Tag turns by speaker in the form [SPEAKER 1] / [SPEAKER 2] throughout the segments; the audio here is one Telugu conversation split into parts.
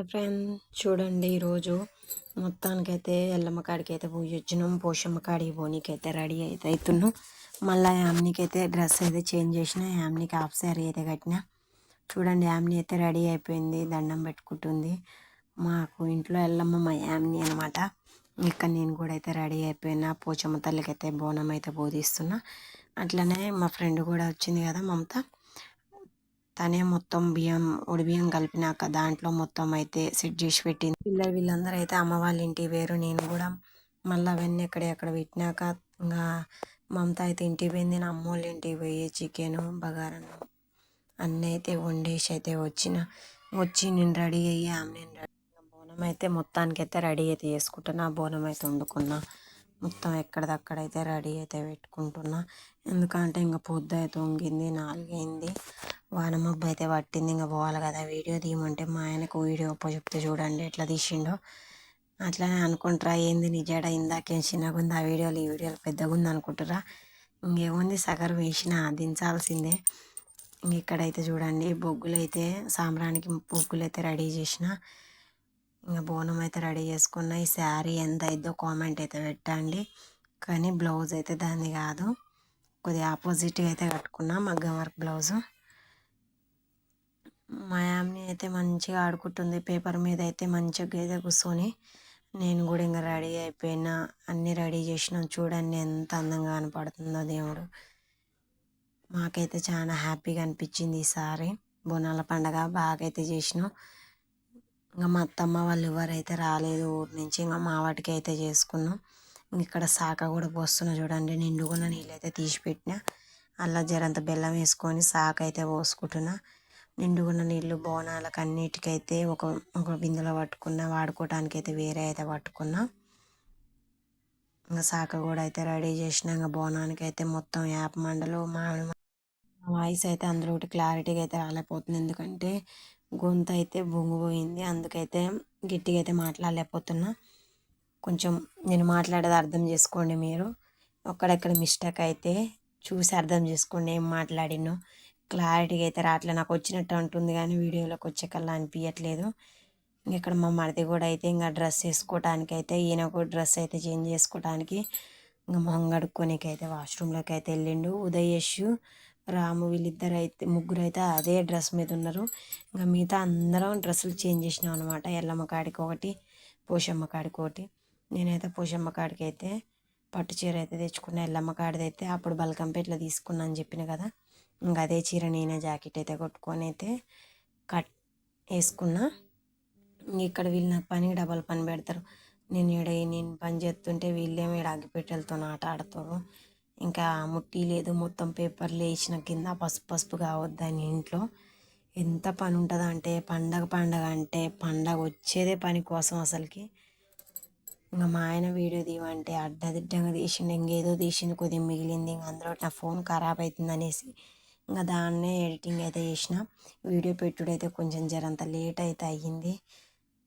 [SPEAKER 1] హాయ్ ఫ్రెండ్ చూడండి ఈరోజు మొత్తానికైతే ఎల్లమ్మ కాడికి అయితే పోయి వచ్చినాం పోషమ్మ కాడికి పోనీకైతే రెడీ అయితే అవుతున్నాం మళ్ళీ యామ్నికి అయితే డ్రెస్ అయితే చేంజ్ చేసిన యామ్నికి హాఫ్ శారీ అయితే కట్టిన. చూడండి యామ్ని అయితే రెడీ అయిపోయింది దండం పెట్టుకుంటుంది. మాకు ఇంట్లో ఎల్లమ్మ మా యామ్ని అనమాట ఇక్కడ నేను కూడా అయితే రెడీ అయిపోయినా పోచమ్మ తల్లికి అయితే బోనం అయితే బోధిస్తున్నా. అట్లనే మా ఫ్రెండ్ కూడా వచ్చింది కదా మమత. తనే మొత్తం బియ్యం ఉడి బియ్యం కలిపినాక దాంట్లో మొత్తం అయితే సెట్ చేసి పెట్టింది. పిల్లలు వీళ్ళందరూ అయితే అమ్మ వాళ్ళ ఇంటి వేరు నేను కూడా మళ్ళీ అవన్నీ ఎక్కడ ఎక్కడ పెట్టినాక ఇంకా మమత అయితే ఇంటికి పోయింది. నా అమ్మ వాళ్ళ ఇంటికి పోయి చికెన్ బగారన్నం అన్నీ అయితే వండేసి అయితే వచ్చిన. వచ్చి నేను రెడీ అయ్యి ఆమె నేను రెడీ బోనం అయితే మొత్తానికి అయితే రెడీ అయితే చేసుకుంటున్నా. బోనం అయితే వండుకున్నా. మొత్తం ఎక్కడిదక్కడైతే రెడీ అయితే పెట్టుకుంటున్నా. ఎందుకంటే ఇంకా పొద్దు అయితే వంగింది నాలుగైంది. వాన మబ్బు అయితే పట్టింది. ఇంకా పోవాలి కదా వీడియో తీయమంటే మా ఆయనకు వీడియో చెప్తే చూడండి ఎట్లా తీసిండో. అట్లానే అనుకుంటారా ఏంది నిజాడ ఇందాకేం చిన్నగుంది ఆ వీడియోలు ఈ వీడియోలు పెద్దగా ఉంది అనుకుంటారా ఇంకేముంది సగరు వేసిన దించాల్సిందే. ఇక్కడైతే చూడండి బొగ్గులు అయితే సాంబ్రానికి బొగ్గులు అయితే రెడీ చేసిన. ఇంకా బోనం అయితే రెడీ చేసుకున్న. ఈ శారీ ఎంత అయిద్దో కామెంట్ అయితే పెట్టండి. కానీ బ్లౌజ్ అయితే దాన్ని కాదు. కొద్దిగా ఆపోజిట్గా అయితే కట్టుకున్నా మగ్గం వర్క్ బ్లౌజు. మా యామ్ని అయితే మంచిగా ఆడుకుంటుంది. పేపర్ మీద అయితే మంచిగా అయితే కూర్చొని నేను కూడా ఇంకా రెడీ అయిపోయినా. అన్నీ రెడీ చేసినాం. చూడండి ఎంత అందంగా కనపడుతుందో దేవుడు. మాకైతే చాలా హ్యాపీగా అనిపించింది ఈసారి. బోనాల పండగ బాగా అయితే చేసినాం. ఇంకా మా అత్తమ్మ వాళ్ళు ఎవరైతే రాలేదు ఊరి నుంచి ఇంకా మా వాటికి అయితే చేసుకున్నాం. ఇక్కడ సాక కూడా పోస్తున్నా చూడండి. నిండుకున్న నీళ్ళు అయితే తీసి పెట్టిన. అలా జరంత బెల్లం వేసుకొని సాక అయితే పోసుకుంటున్నా. నిండుగున్న నీళ్ళు బోనాలకు అన్నిటికైతే ఒక ఒక బిందెలో పట్టుకున్న వాడుకోవడానికి అయితే వేరే అయితే పట్టుకున్నా. ఇంకా శాఖ కూడా అయితే రెడీ చేసినా ఇంకా బోనానికి అయితే మొత్తం యాప్ మండలు మామిడి వాయిస్ అయితే అందులో ఒకటి క్లారిటీగా అయితే రాలేకపోతుంది. ఎందుకంటే గొంతు అయితే బొంగిపోయింది. అందుకైతే గట్టిగా అయితే మాట్లాడలేకపోతున్నా. కొంచెం నేను మాట్లాడేది అర్థం చేసుకోండి మీరు. ఒక్కడెక్కడ మిస్టేక్ అయితే చూసి అర్థం చేసుకోండి ఏం మాట్లాడినో. క్లారిటీగా అయితే రావట్లేదు. నాకు వచ్చినట్టు ఉంటుంది కానీ వీడియోలోకి వచ్చే కల్లా అనిపించట్లేదు ఇక్కడ మా మరిది కూడా అయితే ఇంకా డ్రెస్ వేసుకోవడానికి అయితే ఈయన కూడా డ్రెస్ అయితే చేంజ్ చేసుకోవడానికి ఇంకా మొహం కడుక్కోనికి అయితే వాష్రూమ్లోకి అయితే వెళ్ళిండు. ఉదయేష్ రాము వీళ్ళిద్దరు అయితే ముగ్గురు అయితే అదే డ్రెస్ మీద ఉన్నారు. ఇంకా మిగతా అందరం డ్రెస్సులు చేంజ్ చేసినాం అనమాట ఎల్లమ్మ కాడికి ఒకటి పోషమ్మ కాడికి ఒకటి. నేనైతే పోషమ్మ కాడికి అయితే పట్టు చీర అయితే తెచ్చుకున్న. ఎల్లమ్మ కాడిది అయితే అప్పుడు బల్కంపేటలో తీసుకున్నా అని చెప్పిన కదా. ఇంకా అదే చీర నేను జాకెట్ అయితే కొట్టుకొని అయితే కట్ వేసుకున్నా. ఇక్కడ వీళ్ళు నాకు పని డబల్ పని పెడతారు. నేను ఈడ నేను పని చేస్తుంటే వీళ్ళేమో ఈడ అగ్గిపెట్టెలతో ఆట ఆడతారు. ఇంకా ముట్టి లేదు మొత్తం పేపర్లు వేసిన కింద పసుపు పసుపు కావద్దని ఇంట్లో? ఎంత పని ఉంటుంది అంటే పండగ పండగ అంటే పండగ వచ్చేదే పని కోసం అసలుకి. ఇంకా మా ఆయన వీడియో తీయమంటే అడ్డదిడ్డంగా తీసిండు ఇంకేదో తీసింది కొద్దిగా మిగిలింది ఇంక అందులో నా ఫోన్ ఖరాబ్ అవుతుంది అనేసి ఇంకా దాన్నే ఎడిటింగ్ అయితే చేసిన. వీడియో పెట్టుడైతే కొంచెం జరంత లేట్ అయితే అయ్యింది.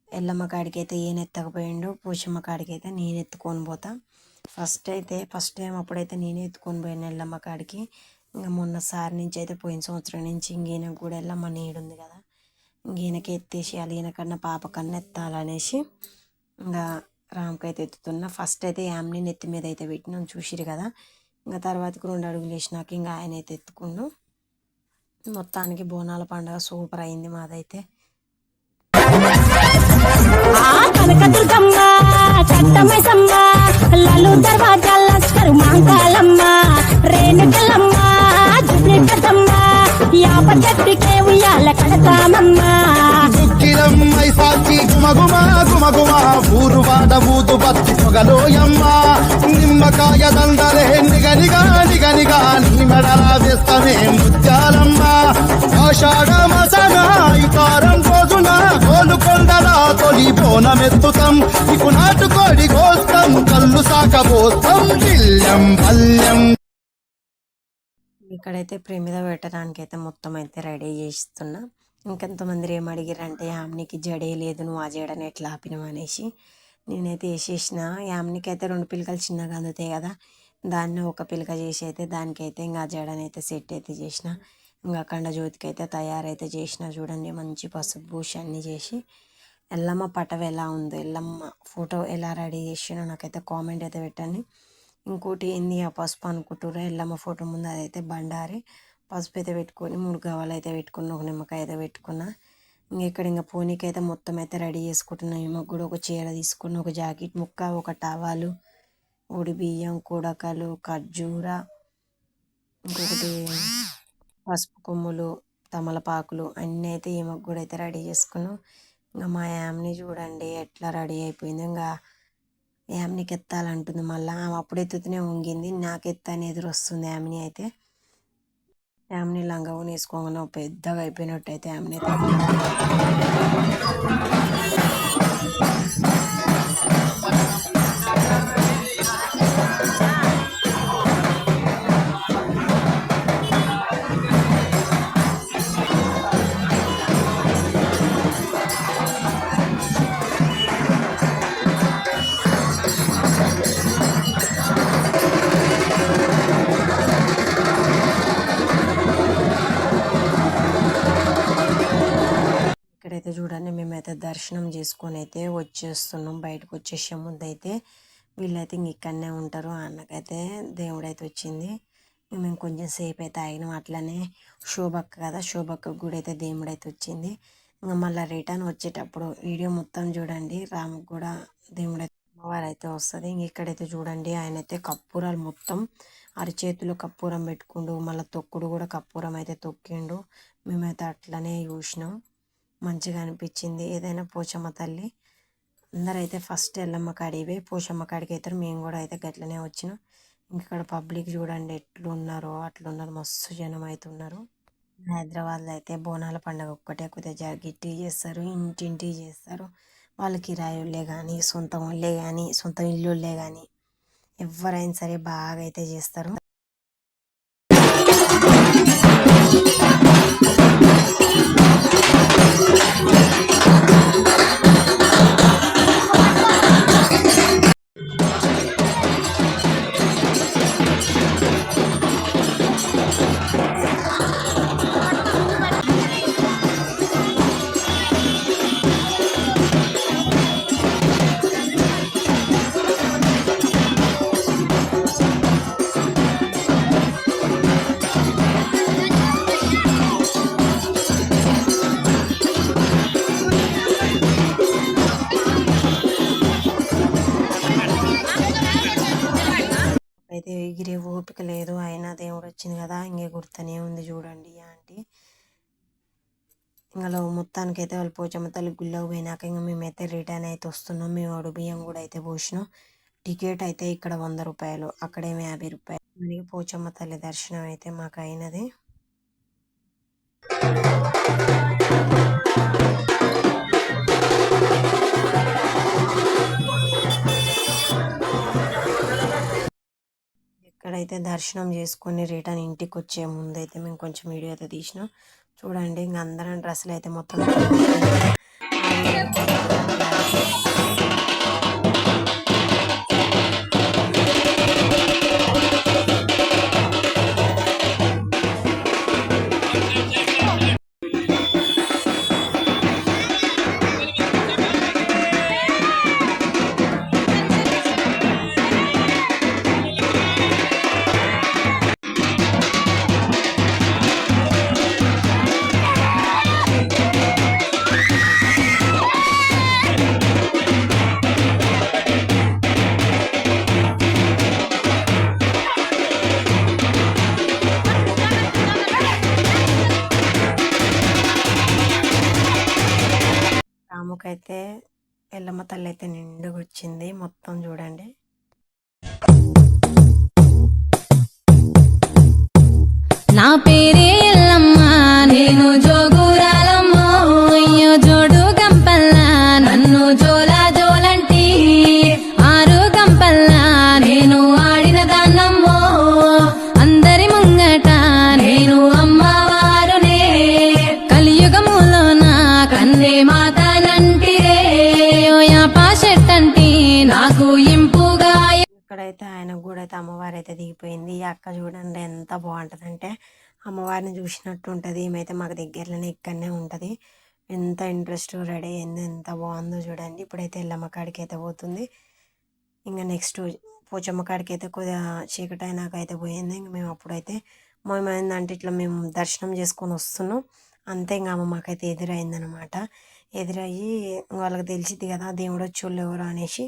[SPEAKER 1] ఎల్లమ్మ కాడికి అయితే ఈయన ఎత్తకపోయిండు పూషమ్మ కాడికి అయితే నేను ఎత్తుకొని పోతా. ఫస్ట్ అయితే ఫస్ట్ టైం అప్పుడైతే నేనే ఎత్తుకొని పోయాను ఎల్లమ్మ కాడికి. ఇంకా మొన్న సారి నుంచి అయితే పోయిన సంవత్సరం నుంచి ఇంకీయన కూడా ఎల్లమ్మ నీడుంది కదా. ఇంకీయనకి ఎత్తేసి ఈయనకన్నా పాప కన్నా ఎత్తాలనేసి ఇంకా రామ్కి అయితే ఎత్తుతున్నా. ఫస్ట్ అయితే యామ్ని నెత్తి మీద అయితే పెట్టినాం చూసిరు కదా. ఇంకా తర్వాతకి రెండు అడుగులు వేసినాక ఇంకా ఆయన అయితే ఎత్తుకుండు మొత్తానికి బోనాల పండుగ సూపర్ అయింది మాదైతే.
[SPEAKER 2] కనకదుర్గమ్మ చట్టమైసమ్మ లలు దర్వాజా లస్కరు మాంకాలమ్మ రేణుకలమ్మ జుబ్లికమ్మ యాప చెట్టుకే ఉయ్యాల కడతామమ్మ.
[SPEAKER 3] సాచి గుమగుమ గుమగుమ ఊరువాడ ఊదు బత్తి పొగలోయమ్మ నిమ్మకాయ దండలే నిగనిగా నిగనిగా నీ మెడల వేస్తమే ముత్యాలమ్మ. ఆషాఢ మసన ఇతారం రోజున గోలుకొండల తొలి బోనమెత్తుతాం. ఇకు నాటుకోడి కోస్తాం కళ్ళు సాకబోస్తాం దిల్యం పల్యం
[SPEAKER 1] ఇక్కడైతే ప్రేమిద పెట్టడానికి అయితే మొత్తం అయితే రెడీ చేస్తున్నా. ఇంకెంతమంది ఏం అడిగారంటే యామ్నికి జడే లేదు నువ్వు ఆ జడని ఎట్లా ఆపినావు? అనేసి. నేనైతే వేసేసిన. యామ్నికి అయితే రెండు పిలకలు చిన్నగా అందుతాయి కదా దాన్ని ఒక పిలక చేసి అయితే దానికైతే ఇంకా జడని అయితే సెట్ అయితే చేసిన. ఇంకా అఖండ జ్యోతికి అయితే తయారైతే చేసిన చూడండి మంచి పసుపు పూసి అన్నీ చేసి. ఎల్లమ్మ పటవ ఎలా ఉందో ఎల్లమ్మ ఫోటో ఎలా రెడీ చేసినో నాకైతే కామెంట్ అయితే పెట్టండి. ఇంకోటి ఏంది ఆ పసుపు అనుకుంటారా ఎల్లమ్మ ఫోటో ముందు అదైతే బండారి. పసుపు అయితే పెట్టుకొని మూడు గవ్వలు అయితే పెట్టుకున్న ఒక నిమ్మకాయ అయితే పెట్టుకున్నా. ఇంకా ఇక్కడ ఇంకా పోనీకి అయితే మొత్తం అయితే రెడీ చేసుకుంటున్నా. ఈమెకు కూడా ఒక చీర తీసుకున్న ఒక జాకెట్ ముక్క ఒక టవాలు ఉడి బియ్యం కుడకలు ఖర్జూర ఇంకొకటి పసుపు కొమ్ములు తమలపాకులు అన్నీ అయితే ఈమెకు కూడా అయితే రెడీ చేసుకున్నాం. ఇంకా మా యామ్ని చూడండి ఎట్లా రెడీ అయిపోయింది. ఇంకా యామ్నికి ఎత్తాలంటుంది మళ్ళీ. ఆమె అప్పుడు ఎత్తుతూనే వంగింది నాకు ఎత్తని ఎదురు వస్తుంది యామ్ని అయితే. యామిని లంగా వేసుకోగానే పెద్దగా అయిపోయినట్టయితే అయితే చూడండి మేమైతే దర్శనం చేసుకొని అయితే వచ్చేస్తున్నాం. బయటకు వచ్చేసే ముందు అయితే వీళ్ళైతే ఇంక ఇక్కడనే ఉంటారు. అన్నకైతే దేవుడైతే వచ్చింది. మేము కొంచెం సేపు అయితే ఆగినాం. అట్లనే శోభక్క కదా శోభక్క కూడా అయితే దేవుడు అయితే వచ్చింది. ఇంకా మళ్ళీ రిటర్న్ వచ్చేటప్పుడు వీడియో మొత్తం చూడండి. రాముకు కూడా దేవుడు అమ్మవారు అయితే వస్తుంది. ఇంక ఇక్కడైతే చూడండి ఆయన అయితే కప్పూరాలు మొత్తం అరిచేతులు కప్పూరం పెట్టుకుండు. మళ్ళీ తొక్కుడు కూడా కప్పూరం అయితే తొక్కిండు. మేమైతే అట్లనే చూసినాం. మంచిగా అనిపించింది. ఏదైనా పోచమ్మ తల్లి అందరైతే ఫస్ట్ ఎల్లమ్మ కాడివే పోచమ్మ కాడికి అవుతారు మేము కూడా అయితే గట్లనే వచ్చినాం. ఇక్కడ పబ్లిక్ చూడండి ఎట్లున్నారో అట్లున్నారు. మస్తు జనం అయితే ఉన్నారు. హైదరాబాద్లో అయితే బోనాల పండుగ ఒక్కటే కొద్దిగా జరిగిట్టి చేస్తారు ఇంటింటి చేస్తారు. వాళ్ళ కిరాయిలే కానీ సొంత వాళ్ళే కానీ సొంత ఇల్లులే కానీ ఎవరైనా సరే బాగా అయితే చేస్తారు. అయితే ఇంకా మొత్తానికి అయితే వాళ్ళు పోచమ్మ తల్లి గుళ్ళకి పోయినాక ఇంకా మేమైతే రిటర్న్ అయితే వస్తున్నాం. మేము అడు బియ్యం కూడా అయితే పోసినాం. టికెట్ అయితే ఇక్కడ వంద రూపాయలు అక్కడేమో యాభై రూపాయలు. మరి పోచమ్మ తల్లి దర్శనం అయితే మాకు అయినది. ఇక్కడైతే దర్శనం చేసుకొని రిటర్న్ ఇంటికి వచ్చే ముందు అయితే మేము కొంచెం వీడియో అయితే తీసినాం. చూడండి ఇంక అందరం డ్రెస్సులు అయితే మొత్తం
[SPEAKER 2] నా పేరే
[SPEAKER 1] అయితే దిగిపోయింది. ఈ అక్క చూడండి ఎంత బాగుంటుంది అంటే అమ్మవారిని చూసినట్టు ఉంటుంది. ఏమైతే మాకు దగ్గరలోనే ఇక్కడనే ఉంటుంది. ఎంత ఇంట్రెస్ట్ రెడీ అయింది. ఎంత బాగుందో చూడండి. ఇప్పుడైతే ఎల్లమ్మ కాడికి అయితే పోతుంది. ఇంకా నెక్స్ట్ పోచమ్మ కాడికి అయితే కొద్దిగా చీకటి అయినాక అయితే పోయింది. ఇంక మేము అప్పుడైతే మేము ఇట్లా మేము దర్శనం చేసుకొని వస్తున్నాం. అంతే ఇంకా అమ్మ మాకైతే ఎదురైందనమాట. ఎదురయ్యి వాళ్ళకి తెలిసింది కదా దేవుడు వచ్చి ఎవరు అనేసి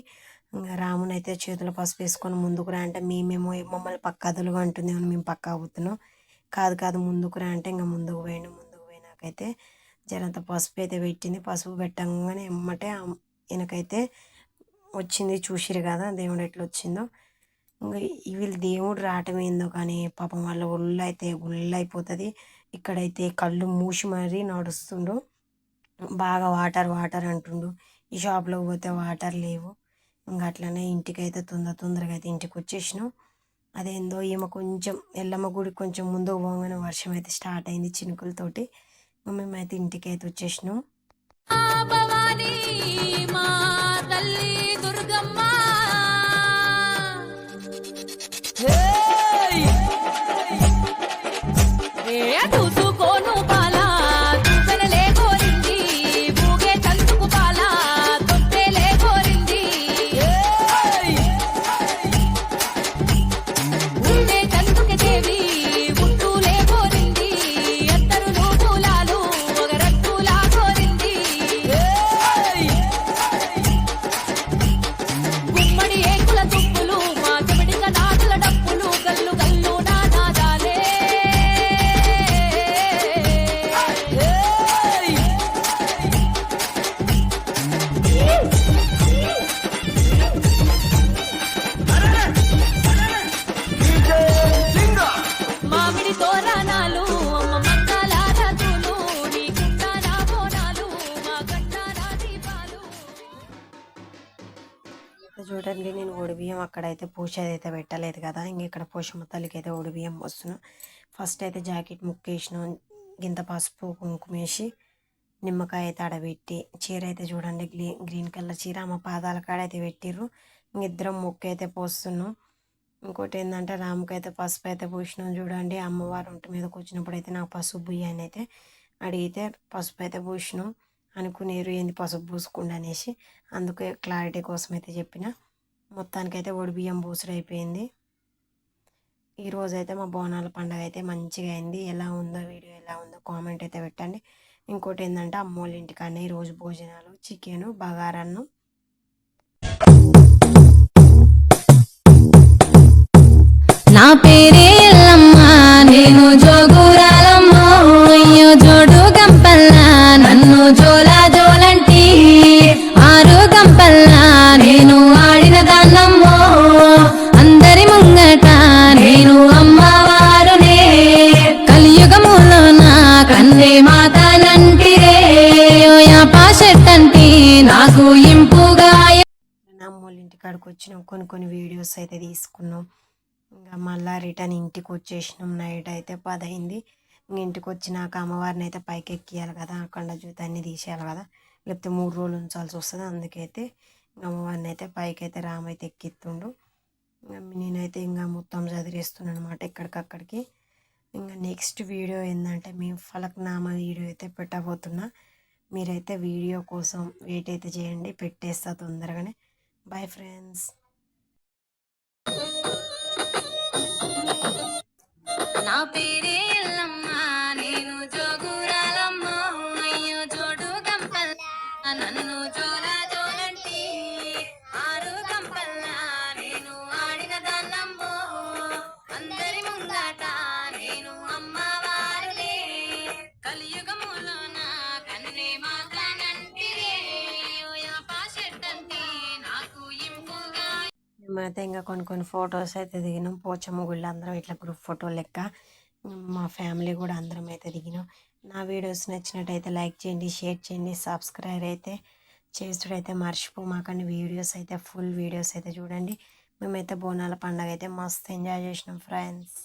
[SPEAKER 1] రాముని అయితే చేతులు పసుపు వేసుకొని ముందుకు రా అంటే మేమేమో మమ్మల్ని పక్క అదులుగా అంటుంది. అని మేము పక్క అవుతున్నాం. కాదు కాదు ముందుకు రా అంటే ఇంకా ముందుకు పోయిండు. ముందుకు పోయినాకైతే జరంత పసుపు అయితే పెట్టింది. పసుపు పెట్టంగానే ఎమ్మటే వెనకైతే ఈయనకైతే వచ్చింది. చూసిరు కదా దేవుడు ఎట్లా వచ్చిందో. ఇంకా వీళ్ళు దేవుడు రావటం ఏందో కానీ పాపం వాళ్ళ ఒళ్ళు అయితే గుళ్ళు అయిపోతుంది. ఇక్కడైతే కళ్ళు మూసి మరీ నడుస్తుండు. బాగా వాటర్ వాటర్ అంటుండు. ఈ షాప్లోకి పోతే వాటర్ లేవు. ఇంకా అట్లనే ఇంటికి అయితే తొందర తొందరగా అయితే ఇంటికి వచ్చేసినాం అదేందో ఈమె కొంచెం ఎల్లమ్మ గుడి కొంచెం ముందుకు పోగానే వర్షం అయితే స్టార్ట్ అయింది చినుకులతోటి. ఇంకా మేమైతే ఇంటికి అయితే వచ్చేసినాం.
[SPEAKER 2] ఆ భవానీ మా తల్లి దుర్గమ్మ. ఏ
[SPEAKER 1] అక్కడైతే పూజ అయితే పెట్టలేదు కదా. ఇంక ఇక్కడ పోషమ్మ తల్లికి అయితే బియ్యం వస్తున్నాం ఫస్ట్ అయితే జాకెట్ ముక్కేసినాం గింత పసుపు కుంకుమ వేసి నిమ్మకాయ అయితే ఆడబెట్టి చీర అయితే చూడండి గ్రీ గ్రీన్ కలర్ చీర. మా పాదాల కాడ అయితే పెట్టిర్రు. ఇద్దరం ముక్కు అయితే పోస్తున్నాం. ఇంకోటి ఏంటంటే రాముకి అయితే పసుపు అయితే పూసినాం చూడండి. అమ్మవారు ఒంటి మీద కూర్చున్నప్పుడు అయితే నాకు పసుపు బుయ్యని అయితే అడిగితే పసుపు అయితే పూసినాం. అనుకునేరు ఏంది పసుపు పూసుకుండా అనేసి. అందుకే క్లారిటీ కోసం అయితే చెప్పిన. మొత్తానికైతే ఒడి బియ్యం బూసుడు అయిపోయింది ఈరోజు అయితే మా బోనాల పండగ అయితే మంచిగా అయింది. ఎలా ఉందో వీడియో ఎలా ఉందో కామెంట్ అయితే పెట్టండి. ఇంకోటి ఏంటంటే అమ్మోళ్ళ ఇంటికాడనే ఈరోజు భోజనాలు. చికెను బగారన్ను.
[SPEAKER 2] నా పేరే నాకు ఇంపుగా
[SPEAKER 1] నా అమ్మోళ్ళ ఇంటికాడికి వచ్చినాం. కొన్ని కొన్ని వీడియోస్ అయితే తీసుకున్నాం. ఇంకా మళ్ళీ రిటర్న్ ఇంటికి వచ్చేసినాం. నైట్ అయితే పది అయింది ఇంక ఇంటికి వచ్చినాక అమ్మవారిని అయితే పైకి ఎక్కియాలి కదా. అక్కడ జూతాన్ని తీసేయాలి కదా. లేకపోతే మూడు రోజులు ఉంచాల్సి వస్తుంది. అందుకైతే ఇంకా అమ్మవారిని అయితే పైకి అయితే రామ్ అయితే ఎక్కిస్తుండు. ఇంకా నేనైతే ఇంకా మొత్తం చదివేస్తున్నాను అనమాట ఎక్కడికక్కడికి. ఇంకా నెక్స్ట్ వీడియో ఏంటంటే మేము ఫలక్నామా వీడియో అయితే పెట్టబోతున్నా. మీరైతే వీడియో కోసం వెయిట్ అయితే చేయండి. పెట్టేస్తా తొందరగానే. బాయ్ ఫ్రెండ్స్
[SPEAKER 2] నా పేరే నేను జోగురాలమ్మ. అయ్యో జోడు గంపల్ల నన్ను జోల జోలంటి. ఆరు గంపల్ల నేను ఆడిన దాన్నమ్మో. అందరి ముందట నేను అమ్మవారులే. కలియుగములో
[SPEAKER 1] మేమైతే ఇంకా కొన్ని కొన్ని ఫొటోస్ అయితే దిగినాం. పోచమ్మ గుళ్ళు అందరం ఇట్లా గ్రూప్ ఫోటో లెక్క. మా ఫ్యామిలీ కూడా అందరం అయితే దిగినాం. నా వీడియోస్ నచ్చినట్టయితే లైక్ చేయండి షేర్ చేయండి సబ్స్క్రైబ్ అయితే చేసుడైతే మర్చిపోమాకండి వీడియోస్ అయితే ఫుల్ వీడియోస్ అయితే చూడండి. మేమైతే బోనాల పండగ అయితే మస్తు ఎంజాయ్ చేసినాం ఫ్రెండ్స్.